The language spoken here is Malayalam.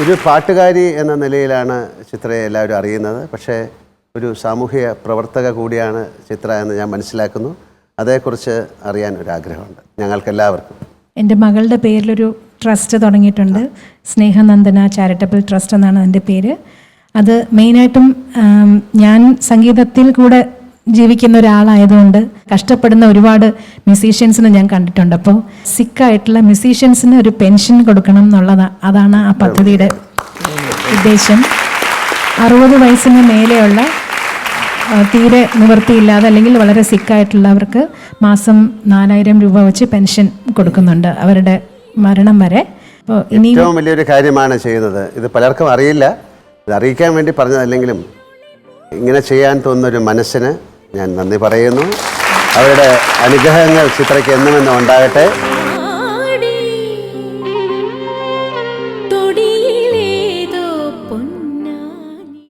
ഒരു പാട്ടുകാരി എന്ന നിലയിലാണ് ചിത്രയെ എല്ലാവരും അറിയുന്നത്. പക്ഷേ ഒരു സാമൂഹിക പ്രവർത്തക കൂടിയാണ് ചിത്ര എന്ന് ഞാൻ മനസ്സിലാക്കുന്നു. അതേക്കുറിച്ച് അറിയാൻ ഒരു ആഗ്രഹമുണ്ട് ഞങ്ങൾക്കെല്ലാവർക്കും. എന്റെ മകളുടെ പേരിലൊരു ട്രസ്റ്റ് തുടങ്ങിയിട്ടുണ്ട്. സ്നേഹനന്ദന ചാരിറ്റബിൾ ട്രസ്റ്റ് എന്നാണ് എന്റെ പേര്. അത് മെയിനായിട്ടും ഞാൻ സംഗീതത്തിൽ കൂടെ ജീവിക്കുന്ന ഒരാളായതുകൊണ്ട് കഷ്ടപ്പെടുന്ന ഒരുപാട് മ്യൂസീഷ്യൻസിനെ ഞാൻ കണ്ടിട്ടുണ്ട്. അപ്പോൾ സിക്കായിട്ടുള്ള മ്യൂസീഷ്യൻസിന് ഒരു പെൻഷൻ കൊടുക്കണം എന്നുള്ളതാണ് അതാണ് ആ പദ്ധതിയുടെ ഉദ്ദേശം. അറുപത് വയസ്സിന് മേലെയുള്ള തീരെ നിവൃത്തിയില്ലാതെ അല്ലെങ്കിൽ വളരെ സിക്കായിട്ടുള്ളവർക്ക് മാസം നാലായിരം രൂപ വെച്ച് പെൻഷൻ കൊടുക്കുന്നുണ്ട് അവരുടെ മരണം വരെ. അപ്പോൾ ഇനി ഏറ്റവും വലിയൊരു കാര്യമാണ് ചെയ്യുന്നത്. ഇത് പലർക്കും അറിയില്ല. ഇത് അറിയിക്കാൻ വേണ്ടി പറഞ്ഞതല്ലെങ്കിലും ഇങ്ങനെ ചെയ്യാൻ തോന്നുന്ന ഒരു മനസ്സിന് ഞാൻ നന്ദി പറയുന്നു. അവരുടെ അനുഗ്രഹങ്ങൾ ചിത്രയ്ക്ക് എന്നുമെന്നും ഉണ്ടാകട്ടെ.